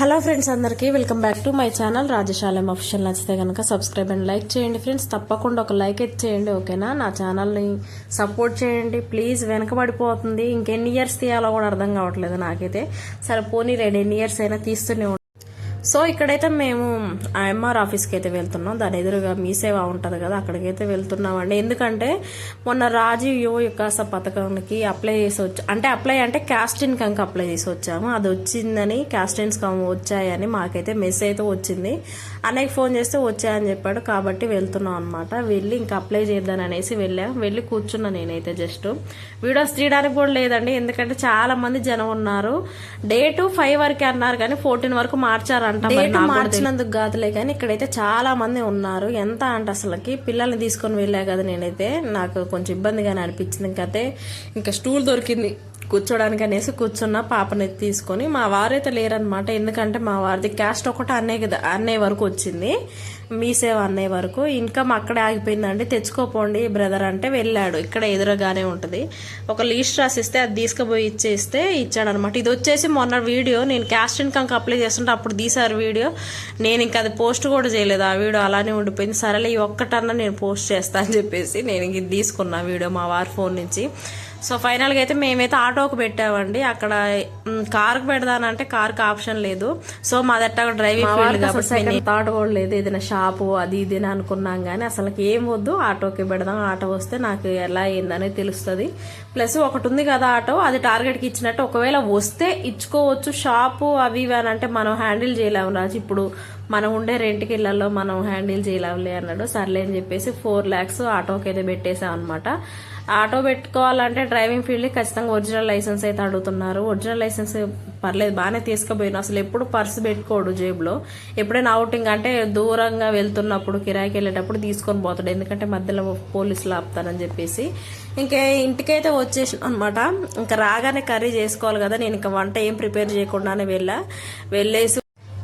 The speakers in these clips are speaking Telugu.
హలో ఫ్రెండ్స్ అందరికీ welcome back to my channel Rajashalam official. నచ్చితే కనుక సబ్స్క్రైబ్ అండ్ లైక్ చేయండి ఫ్రెండ్స్. తప్పకుండా ఒక లైక్ అయితే చేయండి ఓకేనా? నా ఛానల్ని సపోర్ట్ చేయండి. ప్లీజ్ వెనకబడిపోతుంది. ఇంకెన్ని ఇయర్స్ తీయాలో కూడా అర్థం కావట్లేదు నాకైతే. సరే పోనీ రెండు ఎన్ని ఇయర్స్ అయినా తీస్తూనే సో ఇక్కడైతే మేము ఎంఆర్ ఆఫీస్కి అయితే వెళ్తున్నాం. దాని ఎదురుగా మీ సేవ ఉంటుంది కదా అక్కడికైతే వెళ్తున్నామండి. ఎందుకంటే మొన్న రాజీవ్ యువ వికాస పథకానికి అప్లై చేసి వచ్చా అంటే అప్లై అంటే క్యాస్ట్ ఇన్కమ్కి అప్లై చేసి వచ్చాము. అది వచ్చిందని క్యాస్ట్ ఇన్కమ్ వచ్చాయని మాకైతే మెసేజ్ అయితే వచ్చింది. అన్నయ్యకి ఫోన్ చేస్తే వచ్చాయని చెప్పాడు. కాబట్టి వెళ్తున్నాం అనమాట వెళ్ళి ఇంకా అప్లై చేద్దాం అనేసి వెళ్ళాం. వెళ్ళి కూర్చున్నా నేనైతే జస్ట్. వీడియోస్ తీయడానికి కూడా లేదండి. ఎందుకంటే చాలా మంది జనం ఉన్నారు. డే టు ఫైవ్ వరకే అన్నారు కానీ ఫోర్టీన్ వరకు మార్చారు మార్చినందుకు కాదులే కానీ ఇక్కడైతే చాలా మంది ఉన్నారు. ఎంత అంటే అసలుకి పిల్లల్ని తీసుకొని వెళ్ళా కదా నేనైతే. నాకు కొంచెం ఇబ్బందిగానే అనిపించింది. ఇంకైతే ఇంకా స్టూల్ దొరికింది. కూర్చోడానికి అనేసి కూర్చున్న పాపని తీసుకొని. మా వారైతే లేరనమాట ఎందుకంటే మా వారిది క్యాస్ట్ ఒకటి అన్నయ్య కదా అన్నయ్య వరకు వచ్చింది. మీ సేవ అన్నయ్య వరకు ఇన్కమ్ అక్కడే ఆగిపోయిందండి. తెచ్చుకోపోండి బ్రదర్ అంటే వెళ్ళాడు. ఇక్కడ ఎదురుగానే ఉంటుంది. ఒక లీస్ట్ రాసిస్తే అది తీసుకుపోయి ఇచ్చేస్తే ఇచ్చాడు అనమాట ఇది వచ్చేసి మొన్న వీడియో. నేను క్యాస్ట్ ఇన్కమ్కి అప్లై చేస్తుంటే అప్పుడు తీసారు వీడియో. నేను ఇంకా అది పోస్ట్ కూడా చేయలేదు. ఆ వీడియో అలానే ఉండిపోయింది. సరేలే ఈ ఒక్కటన్నా నేను పోస్ట్ చేస్తా అని చెప్పేసి నేను ఇది తీసుకున్నా వీడియో మా వారి ఫోన్ నుంచి. సో ఫైనల్గా అయితే మేమైతే ఆటోకి పెట్టామండి. అక్కడ కార్కి పెడదానంటే కార్కి ఆప్షన్ లేదు. సో మా దట్ట డ్రైవింగ్ ఫీల్డ్ కాబట్టి థాట్ కూడా లేదు. ఏదైనా షాపు అది ఇది అని అనుకున్నాం కానీ అసలు ఏం వద్దు. ఆటోకి పెడదాం. ఆటో వస్తే నాకు ఎలా అయిందనేది తెలుస్తుంది. ప్లస్ ఒకటి ఉంది కదా ఆటో అది టార్గెట్కి ఇచ్చినట్టు ఒకవేళ వస్తే ఇచ్చుకోవచ్చు. షాపు అవి ఇవి అని అంటే మనం హ్యాండిల్ చేయలేము రాజు. ఇప్పుడు మనం ఉండే రెంట్కి ఇళ్ళలో మనం హ్యాండిల్ చేయలేములే అన్నాడు. సర్లే అని చెప్పేసి ఫోర్ ల్యాక్స్ ఆటోకి అయితే పెట్టేసాం అనమాట ఆటో పెట్టుకోవాలంటే డ్రైవింగ్ ఫీల్డ్ ఖచ్చితంగా ఒరిజినల్ లైసెన్స్ అయితే అడుగుతున్నారు. ఒరిజినల్ లైసెన్స్ పర్లేదు బాగానే తీసుకుపోయిన. అసలు ఎప్పుడు పర్స్ పెట్టుకోడు జేబులో. ఎప్పుడైనా అవుటింగ్ అంటే దూరంగా వెళ్తున్నప్పుడు కిరాయికి వెళ్ళేటప్పుడు తీసుకొని పోతాడు. ఎందుకంటే మధ్యలో పోలీసులు ఆపుతారని చెప్పేసి. ఇంకే ఇంటికైతే వచ్చేసిన అనమాట ఇంకా రాగానే కర్రీ చేసుకోవాలి కదా. నేను ఇంకా వంట ఏం ప్రిపేర్ చేయకుండానే వెళ్ళా. వెళ్ళేసి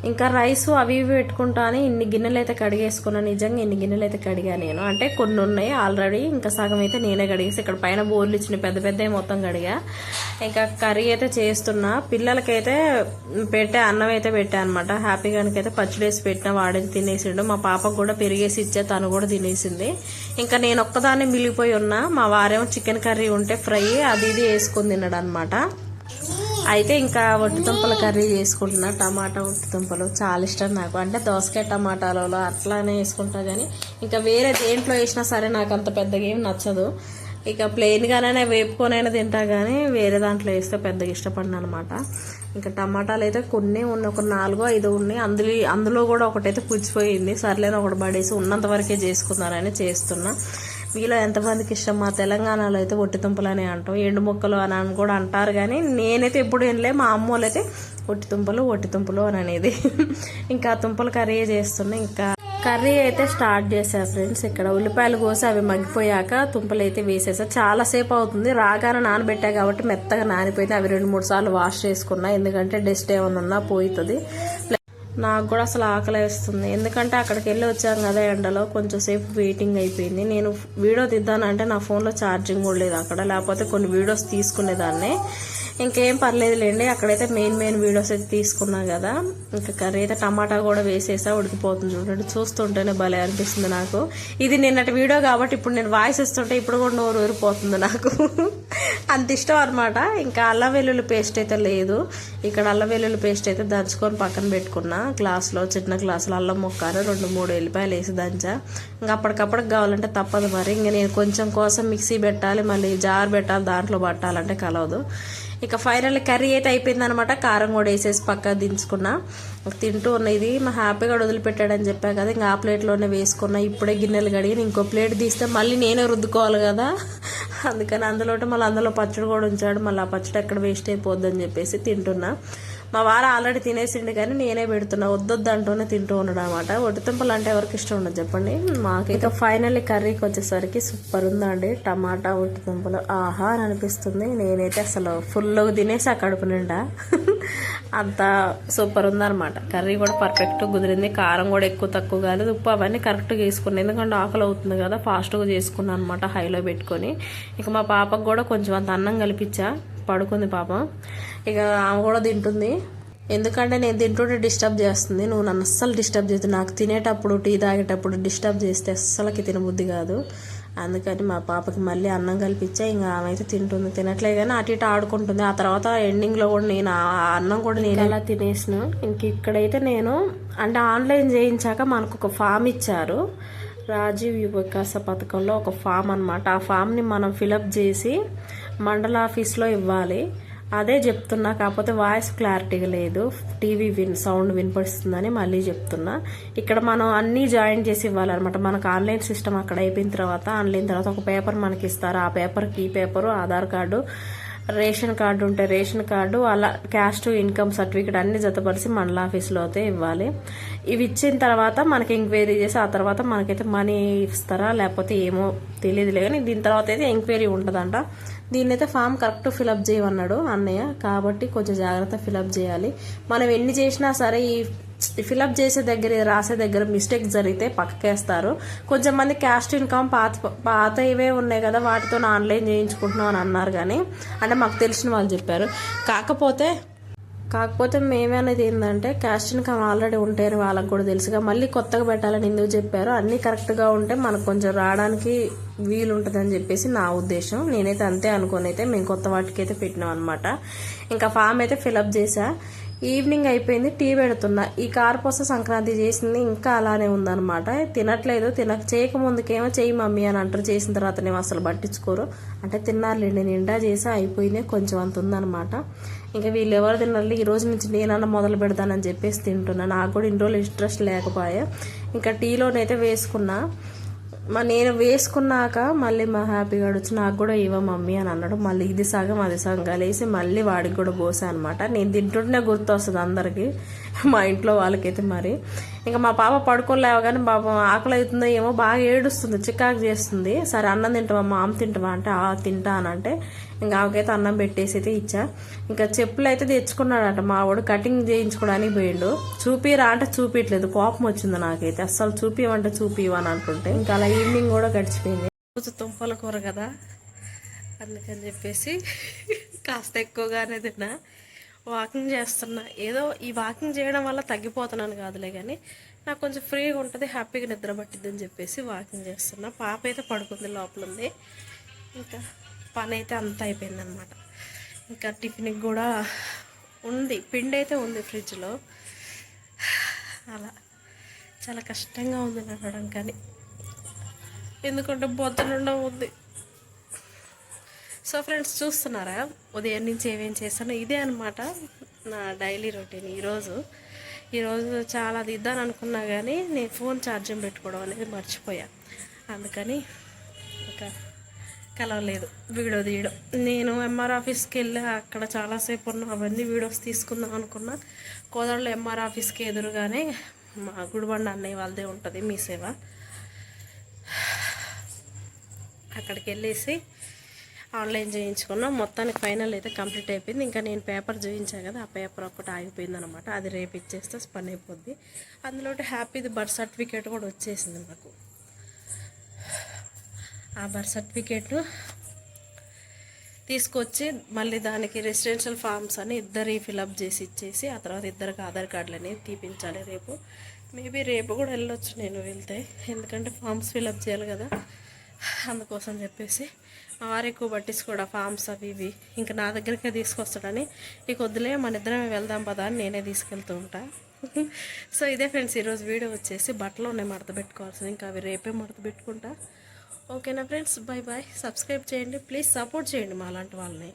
ఇంకా రైస్ అవి ఇవి పెట్టుకుంటాను ఇన్ని గిన్నెలు అయితే కడిగేసుకున్నా. నిజంగా ఇన్ని గిన్నెలు అయితే కడిగా నేను. అంటే కొన్ని ఉన్నాయి ఆల్రెడీ. ఇంకా సగం అయితే నేనే కడిగేసి ఇక్కడ పైన బోర్లు ఇచ్చిన పెద్ద పెద్ద మొత్తం కడిగా. ఇంకా కర్రీ అయితే చేస్తున్నా. పిల్లలకైతే పెట్టే అన్నం అయితే పెట్టా అనమాట హ్యాపీగా అయితే పచ్చడేసి పెట్టిన వాడిని తినేసిండు. మా పాపకు కూడా పెరిగేసి ఇచ్చే తను కూడా తినేసింది. ఇంకా నేను ఒక్కదాన్ని మిగిలిపోయి ఉన్నా. మా వారేమో చికెన్ కర్రీ ఉంటే ఫ్రై అది ఇది వేసుకొని తిన్నాడు అనమాట అయితే ఇంకా ఒట్టి దుంపల కర్రీ చేసుకుంటున్నా. టమాటా ఒట్టి దుంపలు చాలా ఇష్టం నాకు. అంటే దోసకాయ టమాటాలలో అట్లానే వేసుకుంటా కానీ ఇంకా వేరే దేంట్లో వేసినా సరే నాకు అంత పెద్దగా ఏం నచ్చదు. ఇక ప్లెయిన్గానే వేపుకొనైనా తింటా కానీ వేరే దాంట్లో వేస్తే పెద్దగా ఇష్టపడిన అనమాట ఇంకా టమాటాలు అయితే కొన్ని ఉన్నాయి. ఒక నాలుగో ఐదో ఉన్నాయి. అందులో అందులో కూడా ఒకటైతే పుచ్చిపోయింది. సర్లేని ఒకటి పడేసి ఉన్నంత వరకే చేసుకున్నారని చేస్తున్నా. మీలో ఎంతమందికి ఇష్టం? మా తెలంగాణలో అయితే ఒట్టి తుంపలు అని అంటాం. ఎండు మొక్కలు అని అని కూడా అంటారు కానీ నేనైతే ఎప్పుడు వినలే. మా అమ్మ వాళ్ళైతే ఒట్టి తుంపలు ఒట్టి తుంపలు అని అనేది. ఇంకా తుంపలు కర్రీ చేస్తున్నా. ఇంకా కర్రీ అయితే స్టార్ట్ చేసా ఫ్రెండ్స్. ఇక్కడ ఉల్లిపాయలు కోసి అవి మగ్గిపోయాక తుంపలు అయితే వేసేసా చాలాసేపు అవుతుంది. రాగానే నానబెట్టా కాబట్టి మెత్తగా నానిపోయింది. అవి రెండు మూడు సార్లు వాష్ చేసుకున్నా. ఎందుకంటే డస్ట్ ఏమైనా ఉన్నా పోతుంది నాకు కూడా అసలు ఆకలి వేస్తుంది. ఎందుకంటే అక్కడికి వెళ్ళి వచ్చాం కదా ఎండలో కొంచెం సేపు వెయిటింగ్ అయిపోయింది. నేను వీడియో తీద్దానంటే నా ఫోన్లో ఛార్జింగ్ కూడా లేదు అక్కడ. లేకపోతే కొన్ని వీడియోస్ తీసుకునేదాన్ని. ఇంకేం పర్లేదులేండి. అక్కడైతే మెయిన్ మెయిన్ వీడియోస్ అయితే తీసుకున్నాం కదా. ఇంకా కర్రీ అయితే టమాటా కూడా వేసేసా ఉడికిపోతుంది చూడండి. చూస్తుంటేనే భలే అనిపిస్తుంది నాకు. ఇది నిన్నటి వీడియో కాబట్టి ఇప్పుడు నేను వాయిస్ ఇస్తుంటే ఇప్పుడు కూడా నోరు ఊరిపోతుంది నాకు. అంత ఇష్టం అనమాట ఇంకా అల్లం వెల్లుల్లి పేస్ట్ అయితే లేదు. ఇక్కడ అల్లం వెల్లుల్లి పేస్ట్ అయితే దంచుకొని పక్కన పెట్టుకున్నా. గ్లాస్లో చిన్న గ్లాసులో అల్లం ముక్కాను రెండు మూడు ఎల్లిపాయలు వేసి దంచా. ఇంకా అప్పటికప్పటికి కావాలంటే తప్పదు మరి. ఇంకా నేను కొంచెం కోసం మిక్సీ పెట్టాలి. మళ్ళీ జార్ పెట్టాలి దాంట్లో పట్టాలంటే కలవదు. ఇక ఫైనల్ కర్రీ అయితే అయిపోయిందనమాట కారం కూడా వేసేసి పక్క దించుకున్నా. తింటూ ఉన్న ఇది మా హ్యాపీగా వదిలిపెట్టాడని చెప్పా కదా ఇంకా ఆ ప్లేట్లోనే వేసుకున్నా. ఇప్పుడే గిన్నెలు కడిగి ఇంకో ప్లేట్ తీస్తే మళ్ళీ నేనే రుద్దుకోవాలి కదా. అందుకని అందులో మళ్ళీ అందులో పచ్చడి కూడా ఉంచాడు. మళ్ళీ ఆ పచ్చడి ఎక్కడ వేస్ట్ అయిపోద్దని చెప్పేసి తింటున్నా. మా వారు ఆల్రెడీ తినేసిండు కానీ నేనే పెడుతున్నా. వద్దొద్దు అంటూనే తింటూ ఉన్నాడు అనమాట ఒట్టితుంపలు అంటే ఎవరికి ఇష్టం ఉండదు చెప్పండి. మాకు ఇక ఫైనల్లీ కర్రీకి వచ్చేసరికి సూపర్ ఉందండి. టమాటా ఒట్టితుంపలు ఆహా అని అనిపిస్తుంది. నేనైతే అసలు ఫుల్గా తినేసి ఆ కడుపు నిండా. అంత సూపర్ ఉందన్నమాట. కర్రీ కూడా పర్ఫెక్ట్ కుదిరింది. కారం కూడా ఎక్కువ తక్కువ కాలేదు. ఉప్పు అవన్నీ కరెక్ట్గా వేసుకున్నాను ఎందుకంటే ఆకలి అవుతుంది కదా. ఫాస్ట్గా చేసుకున్నాను అనమాట హైలో పెట్టుకొని. ఇక మా పాపకు కూడా కొంచెం అంత అన్నం కల్పించా పడుకుంది పాప. ఇక ఆమె కూడా తింటుంది. ఎందుకంటే నేను తింటుంటే డిస్టర్బ్ చేస్తుంది. నువ్వు నన్ను అస్సలు డిస్టర్బ్ చేస్తుంది నాకు తినేటప్పుడు టీ తాగేటప్పుడు డిస్టర్బ్ చేస్తే అస్సలకి తినబుద్ధి కాదు. అందుకని మా పాపకి మళ్ళీ అన్నం కల్పించా. ఇంకా ఆమె అయితే తింటుంది. తినట్లేదు కానీ అటు ఇటు ఆడుకుంటుంది. ఆ తర్వాత ఎండింగ్లో కూడా నేను ఆ అన్నం కూడా నేను ఎలా తినేసిన. ఇంక ఇక్కడైతే నేను అంటే ఆన్లైన్ చేయించాక మనకు ఒక ఫామ్ ఇచ్చారు. రాజీవ్ యువ వికాస పథకంలో ఒక ఫామ్ అనమాట ఆ ఫామ్ని మనం ఫిలప్ చేసి మండల ఆఫీస్లో ఇవ్వాలి. అదే చెప్తున్నా కాకపోతే వాయిస్ క్లారిటీగా లేదు. టీవీ విన్ సౌండ్ వినిపిస్తుందని మళ్ళీ చెప్తున్నా. ఇక్కడ మనం అన్నీ జాయిన్ చేసి ఇవ్వాలన్నమాట. మనకు ఆన్లైన్ సిస్టమ్ అక్కడ అయిపోయిన తర్వాత ఆన్లైన్ తర్వాత ఒక పేపర్ మనకి ఇస్తారు. ఆ పేపర్కి ఈ paper Aadhaar card ration card ఉంటే రేషన్ కార్డు అలా క్యాస్ట్ ఇన్కమ్ సర్టిఫికేట్ అన్ని జతపరిచి మండల ఆఫీస్లో అయితే ఇవ్వాలి. ఇవి ఇచ్చిన తర్వాత మనకి ఎంక్వైరీ చేసి ఆ తర్వాత మనకైతే మనీ ఇస్తారా లేకపోతే ఏమో తెలియదులే కానీ దీని తర్వాత అయితే ఎంక్వైరీ ఉంటుందంట దీన్నైతే అయితే ఫామ్ కరెక్ట్ ఫిలప్ చేయమన్నాడు అన్నయ్య. కాబట్టి కొంచెం జాగ్రత్త ఫిలప్ చేయాలి. మనం ఎన్ని చేసినా సరే ఈ ఫిలప్ చేసే దగ్గర రాసే దగ్గర మిస్టేక్ జరిగితే పక్కకేస్తారు. కొంచెం మంది క్యాస్ట్ ఇన్కమ్ పాత పాత ఇవే ఉన్నాయి కదా వాటితో ఆన్లైన్ చేయించుకుంటున్నాం అని అన్నారు కానీ అంటే మాకు తెలిసిన వాళ్ళు చెప్పారు. కాకపోతే కాకపోతే మేమనేది ఏంటంటే క్యాస్ట్ ఇన్కమ్ ఆల్రెడీ ఉంటారు వాళ్ళకి కూడా తెలుసుగా మళ్ళీ కొత్తగా పెట్టాలని ఎందుకు చెప్పారు అన్నీ కరెక్ట్గా ఉంటే మనకు కొంచెం రావడానికి వీలు ఉంటుందని చెప్పేసి నా ఉద్దేశం. నేనైతే అంతే అనుకుని అయితే మేము కొత్త వాటికి అయితే పెట్టినాం అనమాట ఇంకా ఫామ్ అయితే ఫిలప్ చేసా. ఈవినింగ్ అయిపోయింది టీ పెడుతున్నా. ఈ కారపూస సంక్రాంతి చేసింది ఇంకా అలానే ఉందనమాట తినట్లేదు తినక చేయకముందుకేమో చేయి మమ్మీ అని అంటారు. చేసిన తర్వాత నేను అసలు పట్టించుకోరు. అంటే తిన్నారులేండి నిండా చేసి అయిపోయినాయి కొంచెం అంత ఉందనమాట ఇంకా వీళ్ళు ఎవరు తినాలి ఈ రోజు నుంచి నేనన్నా మొదలు పెడతానని చెప్పేసి తింటున్నా. నాకు కూడా ఇన్ని రోజులు ఇంట్రెస్ట్ లేకపోయా. ఇంకా టీలోనైతే వేసుకున్నా. మా నేను వేసుకున్నాక మళ్ళీ మా హ్యాపీగా వచ్చి నాకు కూడా ఇవ్వ మమ్మీ అని అన్నాడు. మళ్ళీ ఇది సగం అది సగం కలిసి మళ్ళీ వాడికి కూడా పోసా అనమాట నేను తింటుంటేనే గుర్తు వస్తుంది అందరికీ మా ఇంట్లో వాళ్ళకైతే మరి. ఇంకా మా పాప పడుకోలేవు కానీ పాపం ఆకలి అవుతుందో ఏమో బాగా ఏడుస్తుంది చికాకు చేస్తుంది. సరే అన్నం తింటావా మా అమ్మ తింటావా అంటే ఆ తింటా అని అంటే ఇంకా ఆమెకైతే అన్నం పెట్టేసి అయితే ఇచ్చా. ఇంకా చెప్పులు అయితే తెచ్చుకున్నాడంట మా వాడు కటింగ్ చేయించుకోవడానికి పోయిండు. చూపిరా అంటే చూపించలేదు కోపం వచ్చింది నాకైతే. అస్సలు చూపివంటే చూపివని అంటుంటే ఇంకా అలా ఈవినింగ్ కూడా గడిచిపోయింది. రోజు తుంపల కూర కదా అందుకని చెప్పేసి కాస్త ఎక్కువగానే తిన్నా. వాకింగ్ చేస్తున్నా. ఏదో ఈ వాకింగ్ చేయడం వల్ల తగ్గిపోతున్నాను కాదులే కానీ నాకు కొంచెం ఫ్రీగా ఉంటుంది హ్యాపీగా నిద్ర పట్టిద్దని చెప్పేసి వాకింగ్ చేస్తున్నా. పాప అయితే పడుకుంది లోపల ఉంది. ఇంకా పని అయితే అంత అయిపోయింది అనమాట ఇంకా టిఫిన్కి కూడా ఉంది పిండి అయితే ఉంది ఫ్రిడ్జ్లో. అలా చాలా కష్టంగా ఉంది నడవడం కానీ. ఎందుకంటే బొద్దునుండా ఉంది. సో ఫ్రెండ్స్ చూస్తున్నారా? ఉదయం నుంచి ఏమేం చేస్తాను? ఇదే అనమాట నా డైలీ రొటీన్ ఈరోజు. ఈరోజు చాలా దిద్దాను అనుకున్నా కానీ నేను ఫోన్ ఛార్జింగ్ పెట్టుకోవడం అనేది మర్చిపోయా. అందుకని ఇంకా కలవలేదు వీడియో తీయడం. నేను ఎంఆర్ ఆఫీస్కి వెళ్ళి అక్కడ చాలాసేపు ఉన్న అవన్నీ వీడియోస్ తీసుకుందాం అనుకున్నా. కోదాడలో ఎంఆర్ ఆఫీస్కి ఎదురుగానే మా గుడిబండ అన్నయ్య వాళ్ళదే ఉంటుంది మీ సేవ. అక్కడికి వెళ్ళేసి ఆన్లైన్ చేయించుకున్నాం. మొత్తానికి ఫైనల్ అయితే కంప్లీట్ అయిపోయింది. ఇంకా నేను పేపర్ చూపించాను కదా ఆ పేపర్ ఒక్కటి ఆగిపోయింది అనమాట అది రేపు ఇచ్చేస్తే పని అయిపోద్ది. అందులో హ్యాపీది బర్త్ సర్టిఫికేట్ కూడా వచ్చేసింది నాకు ఆ బర్త్ సర్టిఫికేట్ తీసుకొచ్చి మళ్ళీ దానికి రెసిడెన్షియల్ ఫామ్స్ అని ఇద్దరి ఫిలప్ చేసి ఇచ్చేసి ఆ తర్వాత ఇద్దరికి ఆధార్ కార్డులు అనేవి తీపించాలి రేపు. మేబీ రేపు కూడా వెళ్ళొచ్చు నేను వెళ్తే. ఎందుకంటే ఫామ్స్ ఫిలప్ చేయాలి కదా. అందుకోసం చెప్పేసి మా వారు ఎక్కువ పట్టించుకోడా ఫామ్స్ అవి ఇవి ఇంకా నా దగ్గరికే తీసుకొస్తాడని నీకు వద్దులే మన ఇద్దరమే వెళ్దాం పదా అని నేనే తీసుకెళ్తూ ఉంటా. సో ఇదే ఫ్రెండ్స్ ఈరోజు వీడియో వచ్చేసి బట్టలు ఉన్నాయి మడత పెట్టుకోవాల్సింది ఇంకా అవి రేపే మడత పెట్టుకుంటా. ఓకేనా ఫ్రెండ్స్ బాయ్ బాయ్ సబ్స్క్రైబ్ చేయండి ప్లీజ్ సపోర్ట్ చేయండి మా అలాంటి వాళ్ళని.